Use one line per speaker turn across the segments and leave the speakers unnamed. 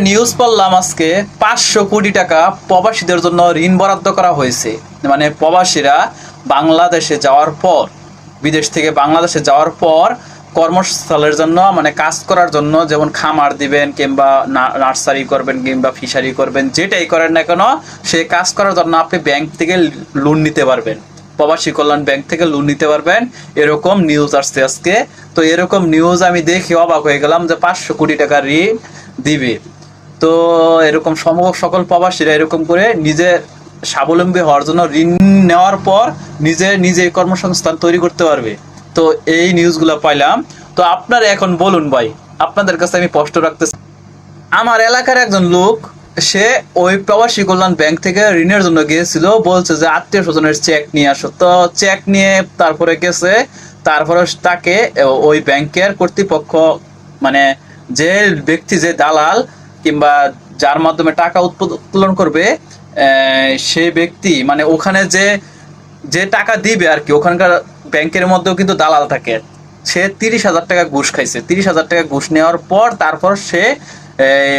News পড়লাম আজকে পাঁচশো কোটি টাকা প্রবাসীদের জন্য ঋণ বরাদ্দ করা হয়েছে। মানে প্রবাসীরা বাংলাদেশে যাওয়ার পর, বিদেশ থেকে বাংলাদেশে যাওয়ার পর কর্মস্থলের জন্য মানে কাজ করার জন্য যেমন খামার দিবেন কিংবা নার্সারি করবেন কিংবা ফিশারি করবেন, যেটাই করেন না কেন, সে কাজ করার জন্য আপনি ব্যাংক থেকে লোন নিতে পারবেন। প্রবাসী কল্যাণ ব্যাংক থেকে লোন নিতে পারবেন। এরকম নিউজ আসছে আজকে। তো এরকম নিউজ আমি দেখে অবাক হয়ে গেলাম যে পাঁচশো কোটি টাকা ঋণ দিবে। তো এরকম সমগ্র সকল প্রবাসীরা এরকম করে নিজের স্বাবলম্বী হওয়ার জন্য ঋণ নেওয়ার পর নিজে নিজে কর্মসংস্থান তৈরি করতে পারবে। তো এই নিউজগুলো পাইলাম। তো আপনারা এখন বলুন ভাই, আপনাদের কাছে আমি প্রশ্ন রাখতেছি। আমার এলাকার একজন লোক, সে ওই প্রবাসী কল্যাণ ব্যাংক থেকে ঋণের জন্য গিয়েছিল, বলছে যে আত্মীয় স্বজনের চেক নিয়ে আসো। তো চেক নিয়ে তারপরে গেছে, তারপরে তাকে ওই ব্যাংকের কর্তৃপক্ষ মানে যে ব্যক্তি, যে দালাল কিংবা যার মাধ্যমে টাকা উৎপদ- উত্তোলন করবে সেই ব্যক্তি মানে ওখানে যে যে টাকা দিবে আর কি, ওখানকার ব্যাংকের মধ্যেও কিন্তু দালাল থাকে। সে তিরিশ হাজার টাকা ঘুষ খাইছে। তিরিশ হাজার টাকা ঘুষ নেওয়ার পর তারপর সে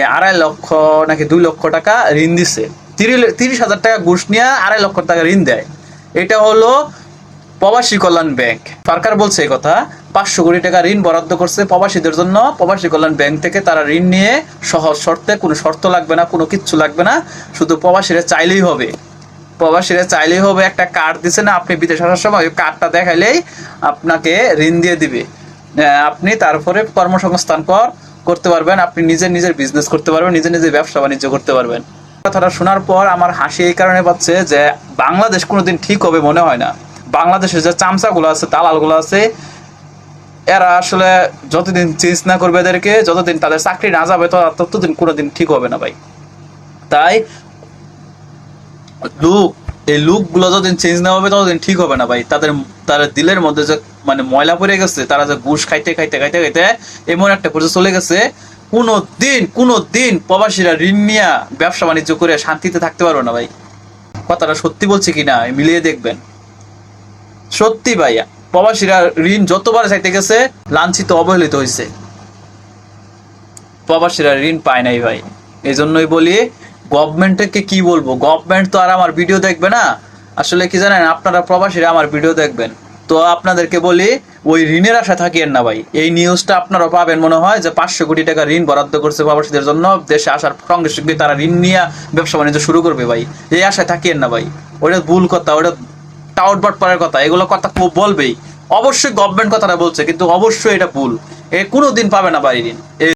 আড়াই লক্ষ নাকি দুই লক্ষ টাকা ঋণ দিছে। তিরি- তিরিশ হাজার টাকা ঘুষ নিয়ে আড়াই লক্ষ টাকা ঋণ দেয়। এটা হলো প্রবাসী কল্যাণ ব্যাংক। সরকার বলছে এই কথা, পাঁচশো কোটি টাকা ঋণ বরাদ্দ করছে প্রবাসীদের জন্য। প্রবাসী কল্যাণ ব্যাংক থেকে তারা ঋণ নিয়ে সহজ শর্তে কোনো শর্ত লাগবে না, কোনো কিচ্ছু লাগবে না, শুধু প্রবাসীরা চাইলেই হবে। প্রবাসীরা চাইলেই হবে, একটা কার্ড দিছে না, আপনি বিদেশ আসার সময় ওই কার্ডটা দেখাইলেই আপনাকে ঋণ দিয়ে দিবে। আপনি তারপরে কর্মসংস্থান কর, করতে পারবেন, আপনি নিজে নিজের বিজনেস করতে পারবেন, নিজে নিজে ব্যবসা বাণিজ্য করতে পারবেন। কথাটা শোনার পর আমার হাসি এই কারণে পাচ্ছে যে বাংলাদেশ কোনোদিন ঠিক হবে মনে হয় না। বাংলাদেশের যে চামচাগুলো আছে, দালালগুলো আছে, এরা আসলে যতদিন চেঞ্জ না করবে এদেরকে, যতদিন তাদের চাকরি না যাবে ততদিন কোনোদিন ঠিক হবে না ভাই। তাই লুক, এই লুকগুলো যতদিন চেঞ্জ না হবে, ততদিন ঠিক হবে না ভাই। তাদের তাদের দিলের মধ্যে যে মানে ময়লা পড়ে গেছে, তারা যে ঘুষ খাইতে খাইতে খাইতে খাইতে, এমন একটা পর্যায়ে চলে গেছে কোনো দিন কোনো দিন প্রবাসীরা ঋণ নিয়ে ব্যবসা বাণিজ্য করে শান্তিতে থাকতে পারবে না ভাই। কথাটা সত্যি বলছে কিনা, মিলিয়ে দেখবেন। সত্যি ভাইয়া, প্রবাসীরা ঋণ যতবার চাইতে গেছে, লাঞ্ছিত, অবহেলিত হয়েছে প্রবাসীরা ঋণ পায় নাই ভাই। এই জন্যই বলি গভর্নমেন্টকে কি বলব? গভর্নমেন্ট তো আর আমার ভিডিও দেখবে না। আসলে কি জানেন, আপনারা প্রবাসীরা আমার ভিডিও দেখবেন। তো আপনাদেরকে বলি, ওই ঋণের আশা থাকিয়েন না ভাই। এই নিউজটা আপনারা পাবেন মনে হয় যে পাঁচশো কোটি টাকা ঋণ বরাদ্দ করছে প্রবাসীদের জন্য। দেশে আসার সঙ্গে সঙ্গে তারা ঋণ নিয়ে ব্যবসা বাণিজ্য শুরু করবে ভাই। এই আশায় থাকিয়েন না ভাই। ওটা ভুল কথা ওটা টাউট পরের কথা, এগুলো কথা খুব বলবেই। অবশ্যই গভর্নমেন্ট কথাটা বলছে, কিন্তু অবশ্যই এটা ভুল। এ কোনোদিন পাবে না এ